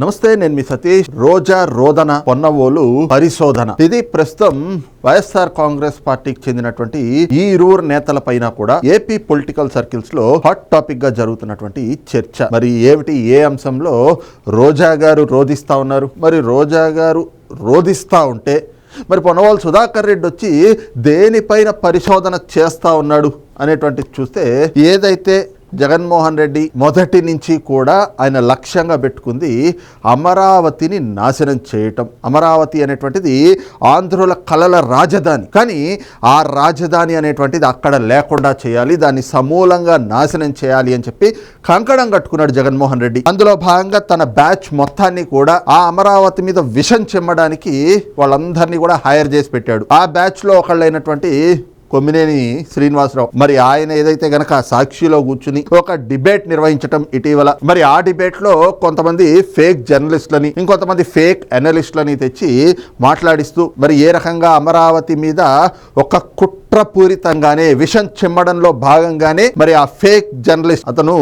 నమస్తే నేను మీ సతీష్. రోజా రోదన పొన్నవోలు పరిశోధన. ఇది ప్రస్తుతం వైఎస్ఆర్ కాంగ్రెస్ పార్టీకి చెందినటువంటి ఈ ఇరువురు నేతల పైన కూడా ఏపీ పొలిటికల్ సర్కిల్స్లో హాట్ టాపిక్గా జరుగుతున్నటువంటి చర్చ. మరి ఏమిటి ఏ అంశంలో రోజా గారు రోధిస్తా ఉన్నారు? మరి రోజా గారు రోధిస్తా ఉంటే మరి పొన్నవాళ్ళు సుధాకర్ రెడ్డి వచ్చి దేనిపైన పరిశోధన చేస్తా ఉన్నాడు అనేటువంటి చూస్తే ఏదైతే జగన్మోహన్ రెడ్డి మొదటి నుంచి కూడా ఆయన లక్ష్యంగా పెట్టుకుంది అమరావతిని నాశనం చేయటం. అమరావతి అనేటువంటిది ఆంధ్రుల కలల రాజధాని. కానీ ఆ రాజధాని అనేటువంటిది అక్కడ లేకుండా చేయాలి దాన్ని సమూలంగా నాశనం చేయాలి అని చెప్పి కంకణం కట్టుకున్నాడు జగన్మోహన్ రెడ్డి. అందులో భాగంగా తన బ్యాచ్ మొత్తాన్ని కూడా ఆ అమరావతి మీద విషం చెమ్మడానికి వాళ్ళందరినీ కూడా హైర్ చేసి పెట్టాడు. ఆ బ్యాచ్లో ఒకళ్ళైనటువంటి కొమ్మినేని శ్రీనివాసరావు. మరి ఆయన ఏదైతే గనక సాక్షిలో కూర్చుని ఒక డిబేట్ నిర్వహించటం ఇటీవల మరి ఆ డిబేట్లో కొంతమంది ఫేక్ జర్నలిస్టులని ఇంకొంతమంది ఫేక్ అనలిస్టులని తెచ్చి మాట్లాడిస్తూ మరి ఏ రకంగా అమరావతి మీద ఒక కుట్రపూరితంగానే విషం చిమ్మడంలో భాగంగానే మరి ఆ ఫేక్ జర్నలిస్ట్ అతను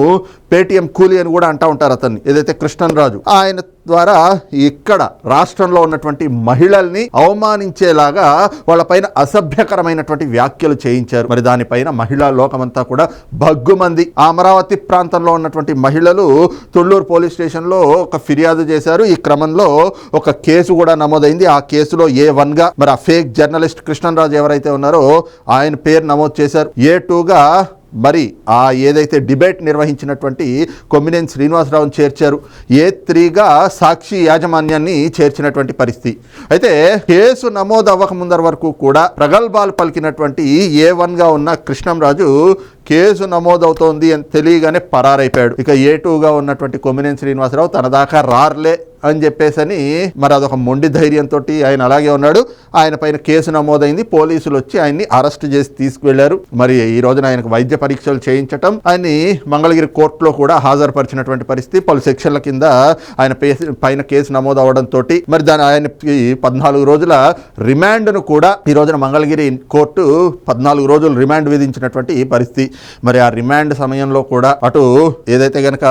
పేటిఎం కూలీ అని కూడా అంటా ఉంటారు అతన్ని. ఏదైతే కృష్ణన్రాజు ఆయన ద్వారా ఇక్కడ రాష్ట్రంలో ఉన్నటువంటి మహిళల్ని అవమానించేలాగా వాళ్ళపైన అసభ్యకరమైనటువంటి వ్యాఖ్యలు చేయించారు. మరి దానిపైన మహిళా లోకమంతా కూడా భగ్గుమంది. అమరావతి ప్రాంతంలో ఉన్నటువంటి మహిళలు తుళ్ళూరు పోలీస్ స్టేషన్లో ఒక ఫిర్యాదు చేశారు. ఈ క్రమంలో ఒక కేసు కూడా నమోదైంది. ఆ కేసులో ఏ వన్గా మరి ఆ ఫేక్ జర్నలిస్ట్ కృష్ణరాజు ఎవరైతే ఉన్నారో ఆయన పేరు నమోదు చేశారు. ఏ టూగా మరి ఆ ఏదైతే డిబేట్ నిర్వహించినటువంటి కొమ్మినేని శ్రీనివాసరావుని చేర్చారు. ఏ త్రీగా సాక్షి యాజమాన్యాన్ని చేర్చినటువంటి పరిస్థితి. అయితే కేసు నమోదు అవ్వక ముందర వరకు కూడా ప్రగల్భాలు పలికినటువంటి ఏ వన్గా ఉన్న కృష్ణంరాజు కేసు నమోదవుతోంది అని తెలియగానే పరారైపోయాడు. ఇక ఏ టూగా ఉన్నటువంటి కొమ్మినేని శ్రీనివాసరావు తన దాకా రార్లే అని చెప్పేసని మరి అదొక మొండి ధైర్యంతో ఆయన అలాగే ఉన్నాడు. ఆయన పైన కేసు నమోదైంది. పోలీసులు వచ్చి ఆయన్ని అరెస్ట్ చేసి తీసుకువెళ్ళారు. మరి ఈ రోజున ఆయనకు వైద్య పరీక్షలు చేయించటం ఆయన్ని మంగళగిరి కోర్టులో కూడా హాజరుపరిచినటువంటి పరిస్థితి. పలు సెక్షన్ల కింద ఆయన పైన కేసు నమోదు అవడంతో మరి దాని ఆయనకి పద్నాలుగు రోజుల రిమాండ్ను కూడా ఈ రోజున మంగళగిరి కోర్టు పద్నాలుగు రోజులు రిమాండ్ విధించినటువంటి పరిస్థితి. మరి ఆ రిమాండ్ సమయంలో కూడా అటు ఏదైతే గనక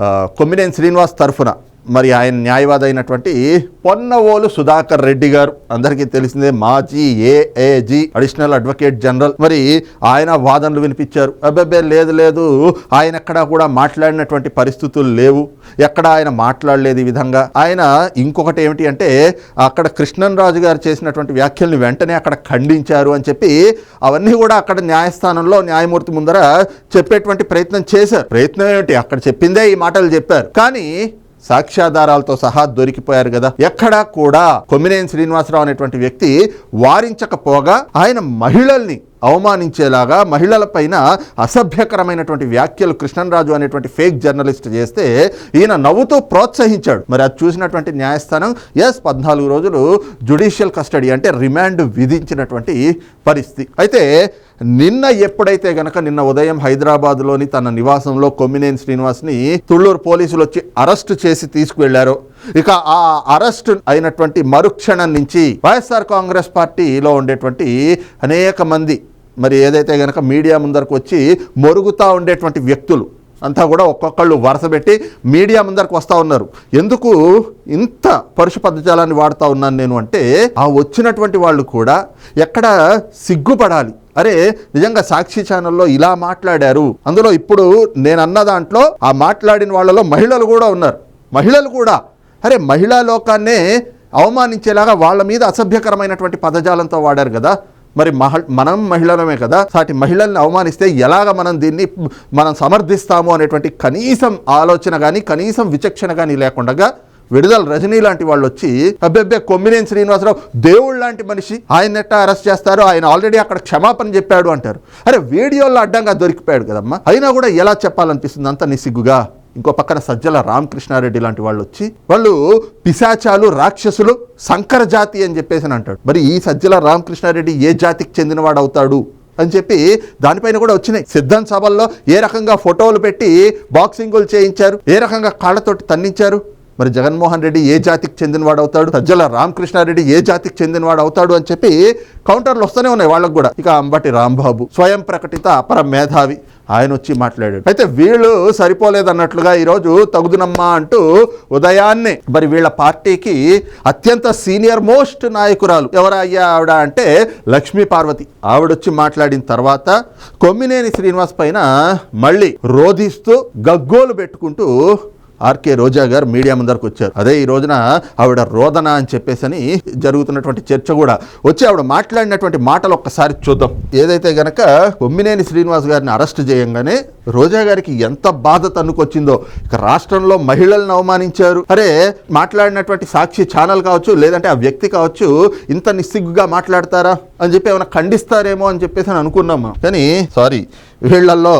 ఆ, కొమ్మినేని శ్రీనివాస్ తరఫున మరి ఆయన న్యాయవాది అయినటువంటి పొన్నవోలు సుధాకర్ రెడ్డి గారు. అందరికీ తెలిసిందే మాజీ ఏఏజీ అడిషనల్ అడ్వకేట్ జనరల్. మరి ఆయన వాదనలు వినిపించారు. అబ్బాబే లేదు లేదు. ఆయన ఎక్కడా కూడా మాట్లాడినటువంటి పరిస్థితులు లేవు. ఎక్కడ ఆయన మాట్లాడలేదు ఈ విధంగా. ఆయన ఇంకొకటి ఏమిటి అంటే అక్కడ కృష్ణన్ రాజు గారు చేసినటువంటి వ్యాఖ్యల్ని వెంటనే అక్కడ ఖండించారు అని చెప్పి అవన్నీ కూడా అక్కడ న్యాయస్థానంలో న్యాయమూర్తి ముందర చెప్పేటువంటి ప్రయత్నం చేశారు. ప్రయత్నం ఏమిటి? అక్కడ చెప్పిందే ఈ మాటలు చెప్పారు. కానీ సాక్ష్యాధారాలతో సహా దొరికిపోయారు కదా. ఎక్కడా కూడా కొమ్మినేని శ్రీనివాసరావు అనేటువంటి వ్యక్తి వారించకపోగా ఆయన మహిళల్ని అవమానించేలాగా మహిళలపైన అసభ్యకరమైనటువంటి వ్యాఖ్యలు కృష్ణరాజు అనేటువంటి ఫేక్ జర్నలిస్ట్ చేస్తే ఈయన నవ్వుతూ ప్రోత్సహించాడు. మరి అది చూసినటువంటి న్యాయస్థానం ఎస్ పద్నాలుగు రోజులు జుడిషియల్ కస్టడీ అంటే రిమాండ్ విధించినటువంటి పరిస్థితి. అయితే నిన్న ఎప్పుడైతే గనక నిన్న ఉదయం హైదరాబాద్లోని తన నివాసంలో కొమ్మినేని శ్రీనివాస్ని తుళ్ళూరు పోలీసులు వచ్చి అరెస్ట్ చేసి తీసుకువెళ్ళారు. ఇక ఆ అరెస్ట్ అయినటువంటి మరుక్షణం నుంచి వైఎస్ఆర్ కాంగ్రెస్ పార్టీలో ఉండేటువంటి అనేక మంది మరి ఏదైతే కనుక మీడియా ముందరకు వచ్చి మొరుగుతూ ఉండేటువంటి వ్యక్తులు అంతా కూడా ఒక్కొక్కళ్ళు వరుస పెట్టి మీడియా ముందరకు వస్తూ ఉన్నారు. ఎందుకు ఇంత పరుష పదజాలాన్ని వాడుతూ ఉన్నాను నేను అంటే ఆ వచ్చినటువంటి వాళ్ళు కూడా ఎక్కడ సిగ్గుపడాలి. అరే నిజంగా సాక్షి ఛానల్లో ఇలా మాట్లాడారు అందులో ఇప్పుడు నేను అన్న దాంట్లో ఆ మాట్లాడిన వాళ్ళలో మహిళలు కూడా ఉన్నారు. మహిళలు కూడా. అరే మహిళా లోకాన్నే అవమానించేలాగా వాళ్ళ మీద అసభ్యకరమైనటువంటి పదజాలంతో వాడారు కదా. మరి మహ మనం మహిళలమే కదా సాటి మహిళల్ని అవమానిస్తే ఎలాగ మనం దీన్ని మనం సమర్థిస్తాము అనేటువంటి కనీసం ఆలోచన కానీ కనీసం విచక్షణ కానీ లేకుండా విడుదల రజనీ లాంటి వాళ్ళు వచ్చి అబ్బెబ్బే కొమ్మినేని శ్రీనివాసరావు దేవుడు లాంటి మనిషి ఆయన ఎట్టా అరెస్ట్ చేస్తారు ఆయన ఆల్రెడీ అక్కడ క్షమాపణ చెప్పాడు అంటారు. అరే వీడియోలో అడ్డంగా దొరికిపోయాడు కదమ్మా. అయినా కూడా ఎలా చెప్పాలనిపిస్తుంది అంత నిసిగ్గుగా ఇంకో పక్కన సజ్జల రామకృష్ణారెడ్డి లాంటి వాళ్ళు వచ్చి వాళ్ళు పిశాచాలు రాక్షసులు సంకర జాతి అని చెప్పేసి అని అంటాడు. మరి ఈ సజ్జల రామకృష్ణారెడ్డి ఏ జాతికి చెందినవాడు అవుతాడు అని చెప్పి దానిపైన కూడా వచ్చినాయి. సిద్ధం సభల్లో ఏ రకంగా ఫోటోలు పెట్టి బాక్సింగులు చేయించారు? ఏ రకంగా కాళ్ళతోటి తన్నించారు? మరి జగన్మోహన్ రెడ్డి ఏ జాతికి చెందినవాడు అవుతాడు సజ్జల రామకృష్ణారెడ్డి ఏ జాతికి చెందినవాడు అవుతాడు అని చెప్పి కౌంటర్లు వస్తూనే ఉన్నాయి వాళ్ళకు కూడా. ఇక అంబటి రాంబాబు స్వయం ప్రకటిత అపర మేధావి. ఆయన వచ్చి మాట్లాడాడు. అయితే వీళ్ళు సరిపోలేదన్నట్లుగా ఈరోజు తగుదునమ్మా అంటూ ఉదయాన్నే మరి వీళ్ళ పార్టీకి అత్యంత సీనియర్ మోస్ట్ నాయకురాలు ఎవరయ్యా ఆవిడ అంటే లక్ష్మీ పార్వతి. ఆవిడొచ్చి మాట్లాడిన తర్వాత కొమ్మినేని శ్రీనివాస్ పైన మళ్ళీ రోధిస్తూ గగ్గోలు పెట్టుకుంటూ ఆర్కే రోజా గారు మీడియా ముందరకు వచ్చారు. అదే ఈ రోజున ఆవిడ రోదన అని చెప్పేసి అని జరుగుతున్నటువంటి చర్చ కూడా వచ్చి ఆవిడ మాట్లాడినటువంటి మాటలు ఒక్కసారి చూద్దాం. ఏదైతే గనక కొమ్మినేని శ్రీనివాస్ గారిని అరెస్ట్ చేయంగానే రోజా గారికి ఎంత బాధ తన్నుకొచ్చిందో. ఇక రాష్ట్రంలో మహిళలను అవమానించారు. అరే మాట్లాడినటువంటి సాక్షి ఛానల్ కావచ్చు లేదంటే ఆ వ్యక్తి కావచ్చు ఇంత నిస్సిగ్గుగా మాట్లాడతారా? అని చెప్పి ఏమైనా ఖండిస్తారేమో అని చెప్పేసి అని అనుకున్నాము కానీ సారీ వీళ్ళల్లో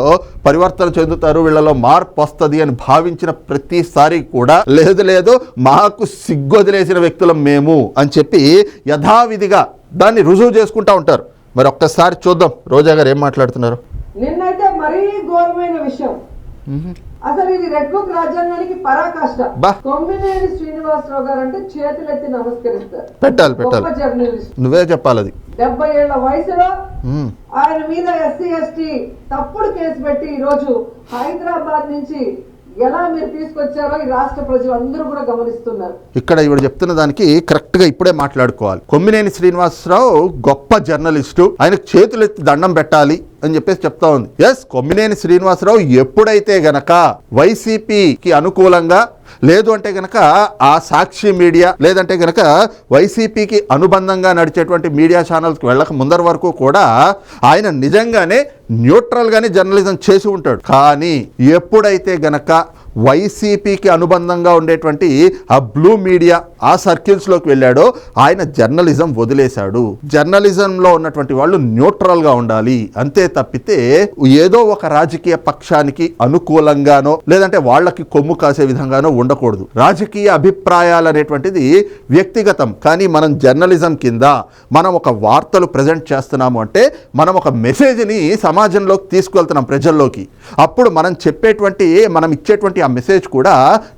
పరివర్తన చెందుతారు వీళ్ళలో మార్పు వస్తుంది అని భావించిన ప్రతిసారి కూడా లేదు లేదు మాకు సిగ్గొదిలేసిన వ్యక్తులం మేము అని చెప్పి యథావిధిగా దాన్ని రుజువు చేసుకుంటా ఉంటారు. మరి ఒక్కసారి చూద్దాం. రోజా గారు ఏం మాట్లాడుతున్నారు? నిన్నైతే మరీ ఘోరమైన విషయం. అసలు ఇది రెడ్ బుక్ రాజ్యాంగానికి పరాకాష్ట. కొమ్మినేని శ్రీనివాసరావు గారు అంటే చేతులెత్తి నమస్కరిస్తారు. పెట్టాలి పెట్టాలి. జర్నలిస్ట్. నువ్వే చెప్పాలి అది డెబ్బై ఏళ్ళ వయసులో. ఆయన మీద ఎస్సీ ఎస్టీ తప్పుడు కేసు పెట్టి ఈ రోజు హైదరాబాద్ నుంచి ఎలా మీరు తీసుకొచ్చారో ఈ రాష్ట్ర ప్రజలు అందరూ కూడా గమనిస్తున్నారు. ఇక్కడ ఇవిడ చెప్తున్న దానికి కరెక్ట్గా ఇప్పుడే మాట్లాడుకోవాలి. కొమ్మినేని శ్రీనివాసరావు గొప్ప జర్నలిస్టు ఆయనకు చేతులెత్తి దండం పెట్టాలి అని చెప్పేసి చెప్తా ఉంది. ఎస్ కొమ్మినేని శ్రీనివాసరావు ఎప్పుడైతే గనక వైసీపీకి అనుకూలంగా లేదు అంటే గనక ఆ సాక్షి మీడియా లేదంటే గనక వైసీపీకి అనుబంధంగా నడిచేటువంటి మీడియా ఛానల్స్కి వెళ్ళక ముందర వరకు కూడా ఆయన నిజంగానే న్యూట్రల్గానే జర్నలిజం చేసి ఉంటాడు. కానీ ఎప్పుడైతే గనక వైసీపీకి అనుబంధంగా ఉండేటువంటి ఆ బ్లూ మీడియా ఆ సర్కిల్స్లోకి వెళ్ళాడో ఆయన జర్నలిజం వదిలేశాడు. జర్నలిజంలో ఉన్నటువంటి వాళ్ళు న్యూట్రల్గా ఉండాలి. అంతే తప్పితే ఏదో ఒక రాజకీయ పక్షానికి అనుకూలంగానో లేదంటే వాళ్ళకి కొమ్ము కాసే విధంగానో ఉండకూడదు. రాజకీయ అభిప్రాయాలు అనేటువంటిది వ్యక్తిగతం. కానీ మనం జర్నలిజం కింద మనం ఒక వార్తలు ప్రజెంట్ చేస్తున్నాము అంటే మనం ఒక మెసేజ్ని సమాజంలోకి తీసుకువెళ్తున్నాం ప్రజల్లోకి. అప్పుడు మనం చెప్పేటువంటి మనం ఇచ్చేటువంటి ఆ మెసేజ్ కూడా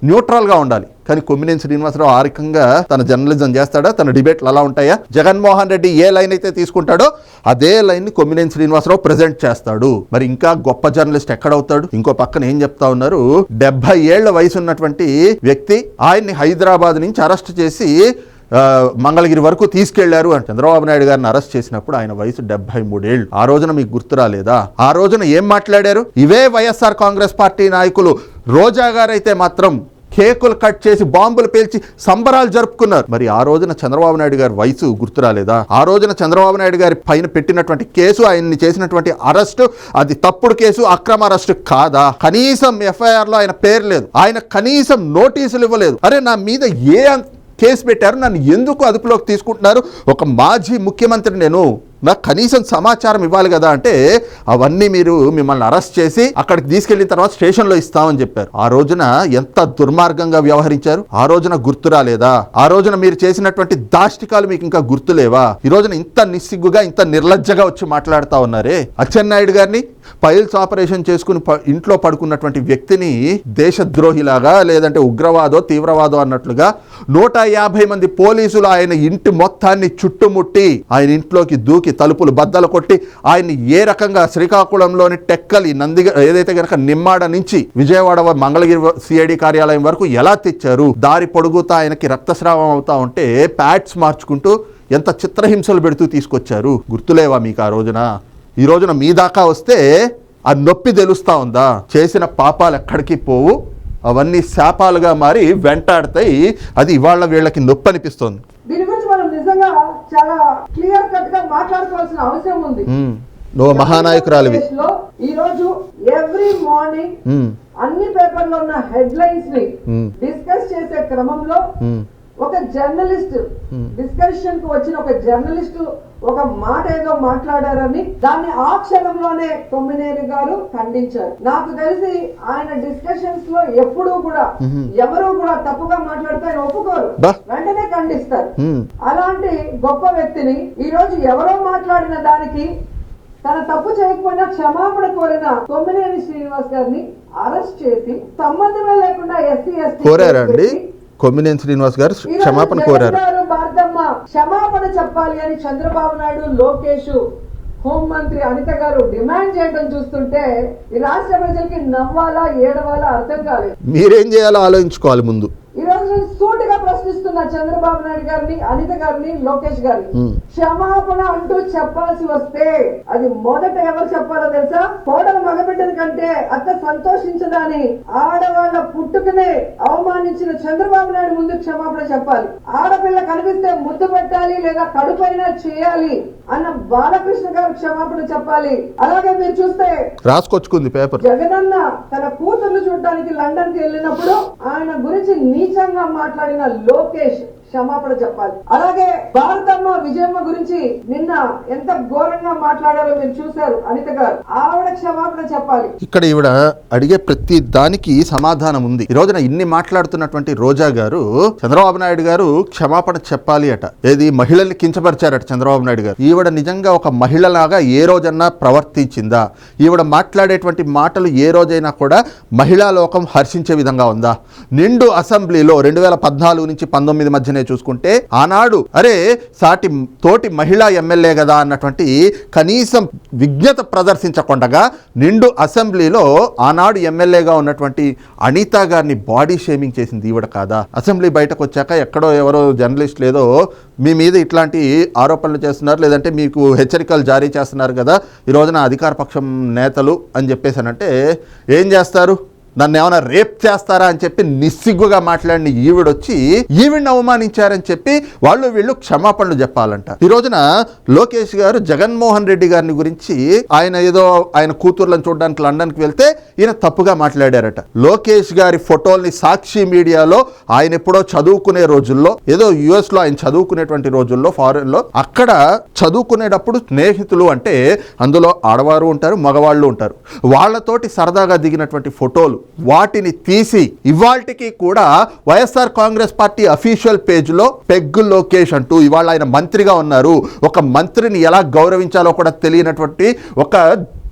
న్యూట్రల్గా ఉండాలి. కానీ కొమ్మినేని శ్రీనివాసరావు ఆ రకంగా తన జర్నలిజం చేస్తాడా? తన డిబేట్లు అలా ఉంటాయా? జగన్మోహన్ రెడ్డి ఏ లైన్ అయితే తీసుకుంటాడో అదే లైన్ని కొమ్మినేని శ్రీనివాసరావు ప్రజెంట్ చేస్తాడు. మరి ఇంకా గొప్ప జర్నలిస్ట్ ఎక్కడవుతాడు? ఇంకో పక్కన ఏం చెప్తా ఉన్నారు? డెబ్బై ఏళ్ళ వయసు ఉన్నటువంటి వ్యక్తి ఆయన్ని హైదరాబాద్ నుంచి అరెస్ట్ చేసి మంగళగిరి వరకు తీసుకెళ్ళారు అని చంద్రబాబు నాయుడు గారిని అరెస్ట్ చేసినప్పుడు ఆయన వయసు డెబ్బై మూడేళ్ళు ఆ రోజున మీకు గుర్తు రాలేదా? ఆ రోజున ఏం మాట్లాడారు? ఇవే వైఎస్ఆర్ కాంగ్రెస్ పార్టీ నాయకులు. రోజా గారైతే మాత్రం కేకులు కట్ చేసి బాంబులు పేల్చి సంబరాలు జరుపుకున్నారు. మరి ఆ రోజున చంద్రబాబు నాయుడు గారి వయసు గుర్తు రాలేదా ఆ రోజున చంద్రబాబు నాయుడు గారి పైన పెట్టినటువంటి కేసు ఆయన్ని చేసినటువంటి అరెస్టు అది తప్పుడు కేసు అక్రమ అరెస్టు కాదా? కనీసం ఎఫ్ఐఆర్లో ఆయన పేరు లేదు. ఆయన కనీసం నోటీసులు ఇవ్వలేదు. అరే నా మీద ఏ కేసు పెట్టారు? నన్ను ఎందుకు అదుపులోకి తీసుకుంటున్నారు? ఒక మాజీ ముఖ్యమంత్రి నేను నాకు కనీసం సమాచారం ఇవ్వాలి కదా అంటే అవన్నీ మీరు మిమ్మల్ని అరెస్ట్ చేసి అక్కడికి తీసుకెళ్ళిన తర్వాత స్టేషన్లో ఇస్తామని చెప్పారు. ఆ రోజున ఎంత దుర్మార్గంగా వ్యవహరించారు? ఆ రోజున గుర్తు రాలేదా? ఆ రోజున మీరు చేసినటువంటి దాష్టికాలు మీకు ఇంకా గుర్తులేవా ఈ రోజున ఇంత నిస్సిగ్గుగా ఇంత నిర్లజ్జగా వచ్చి మాట్లాడుతూ ఉన్నారే? అచ్చెన్నాయుడు గారిని పైల్స్ ఆపరేషన్ చేసుకుని ప- ఇంట్లో పడుకున్నటువంటి వ్యక్తిని దేశద్రోహిలాగా లేదంటే ఉగ్రవాదో తీవ్రవాదో అన్నట్లుగా నూట యాభై మంది పోలీసులు ఆయన ఇంటి మొత్తాన్ని చుట్టుముట్టి ఆయన ఇంట్లోకి దూకి తలుపులు బద్దలు కొట్టి ఆయన్ని ఏ రకంగా శ్రీకాకుళంలోని టెక్కలి నంది ఏదైతే గనక నిమ్మాడ నుంచి విజయవాడ మంగళగిరి సిఐడి కార్యాలయం వరకు ఎలా తెచ్చారు? దారి పొడుగుతా ఆయనకి రక్తస్రావం అవుతా ఉంటే ప్యాడ్స్ మార్చుకుంటూ ఎంత చిత్రహింసలు పెడుతూ తీసుకొచ్చారు? గుర్తులేవా మీకు ఆ రోజున? ఈ రోజున మీ దాకా వస్తే ఆ నొప్పి తెలుస్తా ఉందా? చేసిన పాపాలు ఎక్కడికి పోవు? అవన్నీ శాపాలుగా మారి వెంటాడతాయి. అది ఇవాళ వీళ్ళకి నొప్పి అనిపిస్తుంది దీని గురించి మనం నిజంగా చాలా క్లియర్ కట్గా మాట్లాడుకోవాల్సిన అవసరం ఉంది. ఉమ్, నువ్వు మహానాయకురాలివి. ఈ రోజు ఎవ్రీ మార్నింగ్ అన్ని పేపర్లో ఉన్న హెడ్ లైన్స్ని. డిస్కస్ చేసే క్రమంలో ఒక జర్నలిస్ట్ డిస్కషన్కు వచ్చిన ఒక జర్నలిస్ట్ ఒక మాట ఏదో మాట్లాడారని దాన్ని ఆ క్షణంలోనే కొమ్మినేని గారు ఖండించారు నాకు తెలిసి ఆయన డిస్కషన్స్లో ఎప్పుడూ కూడా ఎవరు కూడా తప్పుగా మాట్లాడితే ఆయన ఒప్పుకోరు. వెంటనే ఖండిస్తారు ఉమ్. అలాంటి గొప్ప వ్యక్తిని ఈ రోజు ఎవరో మాట్లాడిన దానికి తన తప్పు చేయకపోయినా క్షమాపణ కోరిన కొమ్మినేని శ్రీనివాస్ గారిని అరెస్ట్ చేసి సంబంధమే లేకుండా ఎస్సీ ఎస్టీ? కొమ్మినేని శ్రీనివాస్ గారు క్షమాపణ కోరారు. క్షమాపణ చెప్పాలి అని చంద్రబాబు నాయుడు లోకేష్ హోంమంత్రి అనిత గారు డిమాండ్ చేయడం చూస్తుంటే ఈ రాష్ట్ర ప్రజలకి నవ్వాలా ఏడవాలా అర్థం కాలేదు. మీరేం చేయాలో ఆలోచించుకోవాలి ముందు. ఈ రోజు నేను సూటిగా ప్రశ్నిస్తున్నా చంద్రబాబు నాయుడు గారిని అనిత గారిని లోకేష్ గారిని. Hmm. క్షమాపణ అంటూ చెప్పాల్సి వస్తే అది మొదట ఎవరు చెప్పాలో తెలుసా? కోడలు మగబిడ్డల కంటే అత్త సంతోషించదని ఆడవాళ్ళ పుట్టుకనే అవమానించిన చంద్రబాబు నాయుడు ముందు క్షమాపణ చెప్పాలి. ఆడపిల్ల కనిపిస్తే ముద్దు పెట్టాలి లేదా కడుపైనా చేయాలి అన్న బాలకృష్ణ గారు క్షమాపణ చెప్పాలి. అలాగే మీరు చూస్తే రాసుకొచ్చుకుంది పేపర్. జగనన్న తన కూతుర్లు చూడడానికి లండన్కి వెళ్ళినప్పుడు ఆయన గురించి నీచంగా మాట్లాడిన లోకేష్ క్షమాపణ చెప్పాలి. అలాగే భారతమ్మ విజయమ్మ గురించి నిన్న ఎంత ఘోరంగా మాట్లాడారో మీరు చూశారు. అనిత గారు ఆవిడ క్షమాపణ చెప్పాలి. ఇక్కడ ఈవిడ అడిగే ప్రతి దానికి సమాధానం ఉంది. ఈ రోజున ఇన్ని మాట్లాడుతున్నటువంటి రోజా గారు చంద్రబాబు నాయుడు గారు క్షమాపణ చెప్పాలి అట. ఏది? మహిళల్ని కించపరిచారట చంద్రబాబు నాయుడు గారు. ఈవిడ నిజంగా ఒక మహిళలాగా ఏ రోజన్నా ప్రవర్తించిందా? ఈవిడ మాట్లాడేటువంటి మాటలు ఏ రోజైనా కూడా మహిళా లోకం హర్షించే విధంగా ఉందా? నిండు అసెంబ్లీలో రెండు వేల పద్నాలుగు నుంచి పంతొమ్మిది మధ్యనే చూసుకుంటే ఆనాడు అరే సాటి తోటి మహిళా ఎమ్మెల్యే కదా అన్నటువంటి కనీసం విజ్ఞత ప్రదర్శించకుండా నిండు అసెంబ్లీలో ఆనాడు ఎమ్మెల్యేగా ఉన్నటువంటి అనిత గారిని బాడీ షేమింగ్ చేసింది ఈవిడ కాదా? అసెంబ్లీ బయటకు వచ్చాక ఎక్కడో ఎవరో జర్నలిస్ట్ లేదో మీ మీద ఇట్లాంటి ఆరోపణలు చేస్తున్నారు లేదంటే మీకు హెచ్చరికలు జారీ చేస్తున్నారు కదా ఈ రోజున అధికార పక్షం నేతలు అని చెప్పేసానంటే ఏం చేస్తారు? నన్ను ఏమైనా రేప్ చేస్తారా అని చెప్పి నిస్సిగ్గుగా మాట్లాడిన ఈవిడొచ్చి ఈవిడ్ని అవమానించారని చెప్పి వాళ్ళు వీళ్ళు క్షమాపణలు చెప్పాలంట. ఈ రోజున లోకేష్ గారు జగన్మోహన్ రెడ్డి గారిని గురించి ఆయన ఏదో ఆయన కూతుర్లను చూడడానికి లండన్కి వెళ్తే ఈయన తప్పుగా మాట్లాడారట. లోకేష్ గారి ఫోటోల్ని సాక్షి మీడియాలో ఆయన ఎప్పుడో చదువుకునే రోజుల్లో ఏదో యుఎస్లో ఆయన చదువుకునేటువంటి రోజుల్లో ఫారెన్లో అక్కడ చదువుకునేటప్పుడు స్నేహితులు అంటే అందులో ఆడవారు ఉంటారు మగవాళ్ళు ఉంటారు. వాళ్ళతోటి సరదాగా దిగినటువంటి ఫోటోలు వాటిని తీసి ఇవాల్టికి కూడా వైఎస్ఆర్ కాంగ్రెస్ పార్టీ అఫీషియల్ పేజ్లో పెగ్గు లోకేష్ అంటూ ఇవాళ ఆయన మంత్రిగా ఉన్నారు. ఒక మంత్రిని ఎలా గౌరవించాలో కూడా తెలియనటువంటి ఒక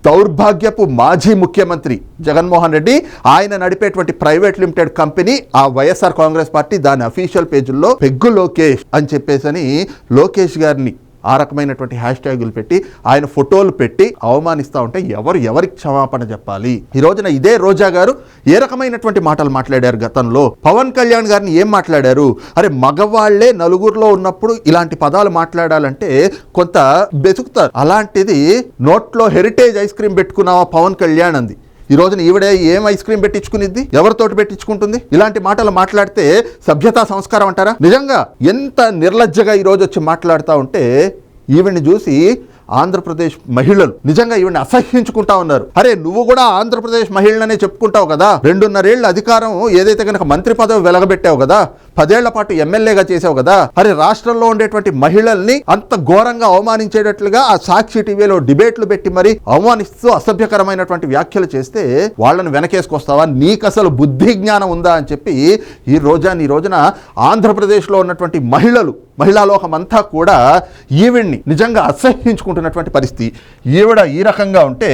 దౌర్భాగ్యపు మాజీ ముఖ్యమంత్రి జగన్మోహన్ రెడ్డి ఆయన నడిపేటువంటి ప్రైవేట్ లిమిటెడ్ కంపెనీ ఆ వైఎస్ఆర్ కాంగ్రెస్ పార్టీ దాని అఫీషియల్ పేజీల్లో పెగ్గు లోకేష్ అని చెప్పేసని లోకేష్ గారిని ఆ రకమైనటువంటి హ్యాష్ ట్యాగులు పెట్టి ఆయన ఫోటోలు పెట్టి అవమానిస్తూ ఉంటే ఎవరు ఎవరికి క్షమాపణ చెప్పాలి? ఈ రోజున ఇదే రోజా గారు ఏ రకమైనటువంటి మాటలు మాట్లాడారు గతంలో? పవన్ కళ్యాణ్ గారిని ఏం మాట్లాడారు? అరే మగవాళ్ళే నలుగురిలో ఉన్నప్పుడు ఇలాంటి పదాలు మాట్లాడాలంటే కొంత బెతుకుతారు. అలాంటిది నోట్లో హెరిటేజ్ ఐస్ క్రీమ్ పెట్టుకున్నావా పవన్ కళ్యాణ్ అంది. ఈ రోజున ఈవిడే ఏం ఐస్ క్రీమ్ పెట్టించుకునిద్ది? ఎవరితోటి పెట్టించుకుంటుంది? ఇలాంటి మాటలు మాట్లాడితే సభ్యతా సంస్కారం అంటారా? నిజంగా ఎంత నిర్లజ్జగా ఈరోజు వచ్చి మాట్లాడుతూ ఉంటే ఈవిని చూసి ఆంధ్రప్రదేశ్ మహిళలు నిజంగా ఈవిని అసహ్యించుకుంటా ఉన్నారు. అరే నువ్వు కూడా ఆంధ్రప్రదేశ్ మహిళలనే చెప్పుకుంటావు కదా? రెండున్నరేళ్ళ అధికారం ఏదైతే కనుక మంత్రి పదవి వెలగబెట్టావు కదా పదేళ్ళ పాటు ఎమ్మెల్యేగా చేసావు కదా మరి రాష్ట్రంలో ఉండేటువంటి మహిళల్ని అంత ఘోరంగా అవమానించేటట్లుగా ఆ సాక్షి టీవీలో డిబేట్లు పెట్టి మరి అవమానిస్తూ అసభ్యకరమైనటువంటి వ్యాఖ్యలు చేస్తే వాళ్ళని వెనకేసుకొస్తావా? నీకు అసలు బుద్ధి జ్ఞానం ఉందా అని చెప్పి ఈ రోజా ఈ రోజున ఆంధ్రప్రదేశ్లో ఉన్నటువంటి మహిళలు మహిళా లోకం అంతా కూడా ఈవిడ్ని నిజంగా అసహ్యించుకుంటున్నటువంటి పరిస్థితి. ఈవిడ ఈ రకంగా ఉంటే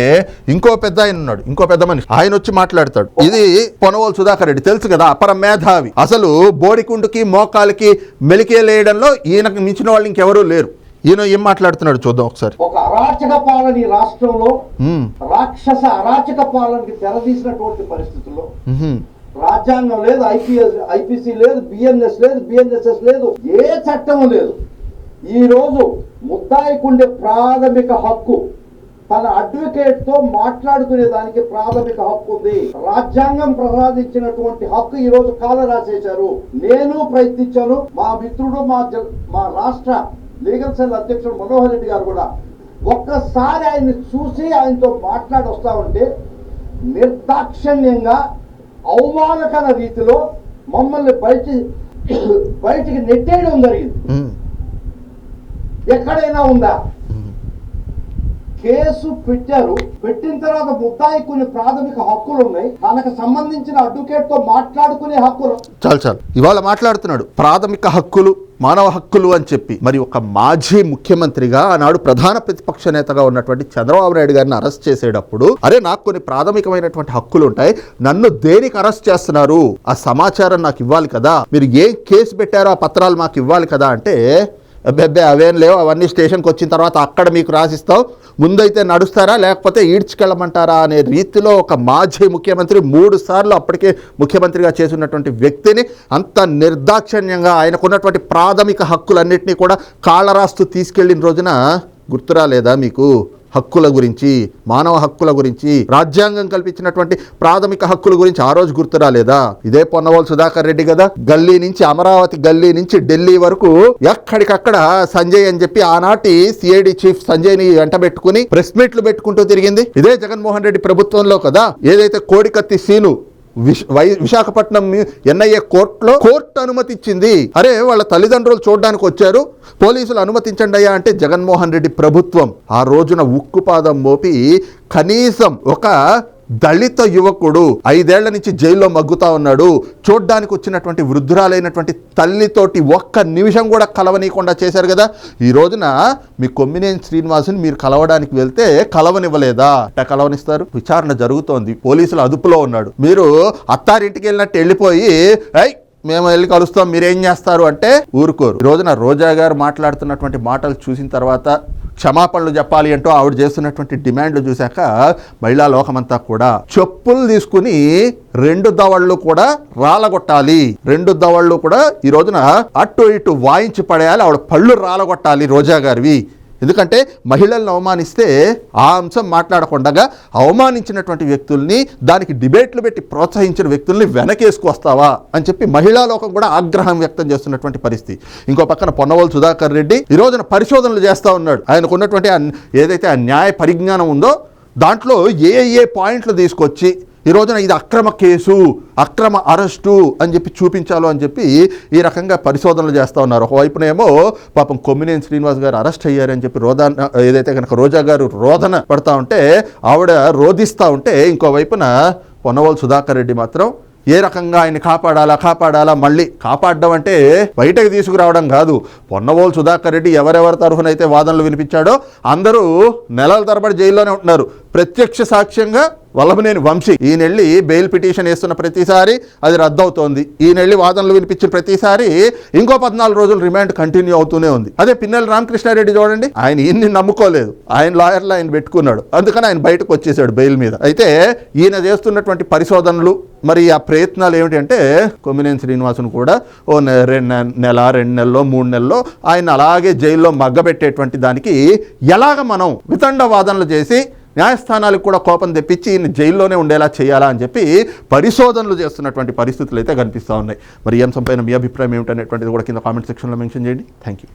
ఇంకో పెద్ద ఆయన ఉన్నాడు ఇంకో పెద్ద మనిషి. ఆయన వచ్చి మాట్లాడతాడు. ఇది పొనవోలు సుధాకర్ రెడ్డి తెలుసు కదా అపర మేధావి. అసలు బోడికుండుకి మోకాలకి మెలికేలేయడంలో ఈయనకు మించిన వాళ్ళు ఇంకెవరూ లేరు ఈయన ఏం మాట్లాడుతున్నాడు చూద్దాం ఒకసారి ఒక అరాచక పాలన ఈ రాష్ట్రంలో. రాక్షస అరాచక పాలనకి తెరదీసినటువంటి పరిస్థితుల్లో. రాజ్యాంగం లేదు ఐపీఎస్ ఐపీసీ లేదు బిఎన్ఎస్ లేదు బిఎన్ఎస్ఎస్ లేదు ఏ చట్టం లేదు ఈ రోజు ముద్దాయికుండే ప్రాథమిక హక్కు తన అడ్వకేట్తో మాట్లాడుకునే దానికి ప్రాథమిక హక్కు ఉంది. రాజ్యాంగం ప్రసాదించినటువంటి హక్కు ఈ రోజు కాల రాసేశారు. నేను ప్రయత్నించాను. మా మిత్రుడు మా మా రాష్ట్ర లీగల్ సెల్ అధ్యక్షుడు మనోహర్ రెడ్డి గారు కూడా ఒక్కసారి ఆయన్ని చూసి ఆయనతో మాట్లాడి వస్తా ఉంటే నిర్దాక్షిణ్యంగా అవమానకర రీతిలో మమ్మల్ని బయట బయటికి నెట్టేయడం జరిగింది. ఎక్కడైనా ఉందా? కేసు పెట్టారు. పెట్టిన తర్వాత ముద్దాయి కొన్ని ప్రాథమిక హక్కులు ఉన్నాయి. తనకు సంబంధించిన అడ్వకేట్తో మాట్లాడుకునే హక్కులు. చాలు చాలు. ఇవాళ మాట్లాడుతున్నాడు. ప్రాథమిక హక్కులు మానవ హక్కులు అని చెప్పి. మరి ఒక మాజీ ముఖ్యమంత్రిగా ఆనాడు ప్రధాన ప్రతిపక్ష నేతగా ఉన్నటువంటి చంద్రబాబు నాయుడు గారిని అరెస్ట్ చేసేటప్పుడు అరే నాకు కొన్ని ప్రాథమికమైనటువంటి హక్కులు ఉంటాయి. నన్ను దేనికి అరెస్ట్ చేస్తున్నారు? ఆ సమాచారం నాకు ఇవ్వాలి కదా. మీరు ఏ కేసు పెట్టారో ఆ పత్రాలు మాకు ఇవ్వాలి కదా అంటే అబ్బే అవేం లేవు. అవన్నీ స్టేషన్కి వచ్చిన తర్వాత అక్కడ మీకు రాసిస్తావు ముందైతే నడుస్తారా లేకపోతే ఈడ్చుకెళ్ళమంటారా అనే రీతిలో ఒక మాజీ ముఖ్యమంత్రి మూడు సార్లు అప్పటికే ముఖ్యమంత్రిగా చేసినటువంటి వ్యక్తిని అంత నిర్దాక్షిణ్యంగా ఆయనకున్నటువంటి ప్రాథమిక హక్కులన్నింటినీ కూడా కాళ్ళరాస్తూ తీసుకెళ్ళిన రోజున గుర్తురాలేదా మీకు? హక్కుల గురించి మానవ హక్కుల గురించి రాజ్యాంగం కల్పించినటువంటి ప్రాథమిక హక్కుల గురించి ఆ రోజు గుర్తు రాలేదా? ఇదే పొన్నవోలు సుధాకర్ రెడ్డి కదా. గల్లీ నుంచి అమరావతి గల్లీ నుంచి ఢిల్లీ వరకు ఎక్కడికక్కడ సంజయ్ అని చెప్పి ఆనాటి సిఐడి చీఫ్ సంజయ్ని వెంటబెట్టుకుని ప్రెస్ మీట్లు పెట్టుకుంటూ తిరిగింది. ఇదే జగన్మోహన్ రెడ్డి ప్రభుత్వంలో కదా. ఏదైతే కోడికత్తి సీను వై- విశాఖపట్నం ఎన్ఐఏ కోర్టులో కోర్టు అనుమతి ఇచ్చింది అరే వాళ్ళ తల్లిదండ్రులు చూడడానికి వచ్చారు. పోలీసులు అనుమతించండి అయ్యా అంటే జగన్మోహన్ రెడ్డి ప్రభుత్వం. ఆ రోజున ఉక్కుపాదం మోపి కనీసం ఒక దళిత యువకుడు ఐదేళ్ళ నుంచి జైల్లో మగ్గుతా ఉన్నాడు. చూడ్డానికి వచ్చినటువంటి వృద్ధురాలైనటువంటి తల్లితోటి ఒక్క నిమిషం కూడా కలవనీయకుండా చేశారు కదా. ఈ రోజున మీ కొమ్మినేని శ్రీనివాసుని మీరు కలవడానికి వెళ్తే కలవనివ్వలేదా? అట్ట కలవనిస్తారు. విచారణ జరుగుతోంది. పోలీసులు అదుపులో ఉన్నాడు. మీరు అత్తారింటికి వెళ్ళినట్టు వెళ్ళిపోయి ఐ మేము వెళ్ళి కలుస్తాం. మీరేం చేస్తారు? అంటే ఊరుకోరు. ఈ రోజున రోజా గారు మాట్లాడుతున్నటువంటి మాటలు చూసిన తర్వాత క్షమాపణలు చెప్పాలి అంటూ ఆవిడ చేస్తున్నటువంటి డిమాండ్లు చూశాక మహిళా లోకమంతా కూడా చెప్పులు తీసుకుని రెండు దవళ్ళు కూడా రాలగొట్టాలి. రెండు దవళ్ళు కూడా ఈ రోజున అటు ఇటు వాయించి పడేయాలి. ఆవిడ పళ్ళు రాలగొట్టాలి రోజా గారివి. ఎందుకంటే మహిళలను అవమానిస్తే ఆ అంశం మాట్లాడకుండా అవమానించినటువంటి వ్యక్తుల్ని దానికి డిబేట్లు పెట్టి ప్రోత్సహించిన వ్యక్తుల్ని వెనకేసుకొస్తావా అని చెప్పి మహిళా లోకం కూడా ఆగ్రహం వ్యక్తం చేస్తున్నటువంటి పరిస్థితి. ఇంకో పక్కన పొన్నవోలు సుధాకర్ రెడ్డి ఈ రోజున పరిశోధనలు చేస్తూ ఉన్నాడు. ఆయనకు ఉన్నటువంటి ఏదైతే ఆ న్యాయ పరిజ్ఞానం ఉందో దాంట్లో ఏ ఏ పాయింట్లు తీసుకొచ్చి ఈ రోజున ఇది అక్రమ కేసు అక్రమ అరెస్టు అని చెప్పి చూపించాలో అని చెప్పి ఈ రకంగా పరిశోధనలు చేస్తూ ఉన్నారు. ఒకవైపునేమో పాపం కొమ్మినేని శ్రీనివాస్ గారు అరెస్ట్ అయ్యారని చెప్పి రోదన ఏదైతే కనుక రోజా గారు రోదన పడతా ఉంటే ఆవిడ రోధిస్తూ ఉంటే ఇంకోవైపున పొన్నవోలు సుధాకర్ రెడ్డి మాత్రం ఏ రకంగా ఆయన కాపాడాలా కాపాడాలా మళ్ళీ కాపాడడం అంటే బయటకు తీసుకురావడం కాదు. పొన్నవోలు సుధాకర్ రెడ్డి ఎవరెవరి తరఫునైతే వాదనలు వినిపించాడో అందరూ నెలల తరబడి జైల్లోనే ఉంటున్నారు. ప్రత్యక్ష సాక్ష్యంగా వల్లభనేని వంశీ. ఈయనెళ్ళి బెయిల్ పిటిషన్ వేస్తున్న ప్రతిసారి అది రద్దవుతోంది. ఈయనెళ్ళి వాదనలు వినిపించిన ప్రతిసారి ఇంకో పద్నాలుగు రోజులు రిమాండ్ కంటిన్యూ అవుతూనే ఉంది. అదే పిన్నెల రామకృష్ణారెడ్డి చూడండి ఆయన ఈయన్ని నమ్ముకోలేదు. ఆయన లాయర్లు ఆయన పెట్టుకున్నాడు. అందుకని ఆయన బయటకు వచ్చేసాడు బెయిల్ మీద. అయితే ఈయన చేస్తున్నటువంటి పరిశోధనలు మరి ఆ ప్రయత్నాలు ఏమిటంటే కొమ్మినేని శ్రీనివాసును కూడా ఓ రెండు నెల రెండు నెలలో మూడు నెలల్లో ఆయన అలాగే జైల్లో మగ్గబెట్టేటువంటి దానికి ఎలాగ మనం వితండ వాదనలు చేసి న్యాయస్థానాలకు కూడా కోపం తెప్పించి ఈయన జైల్లోనే ఉండేలా చేయాలా అని చెప్పి పరిశోధనలు చేస్తున్నటువంటి పరిస్థితులు అయితే కనిపిస్తూ ఉన్నాయి. మరి ఈ అంశంపైన మీ అభిప్రాయం ఏమిటనేటువంటిది కూడా కింద కామెంట్ సెక్షన్లో మెన్షన్ చేయండి. Thank you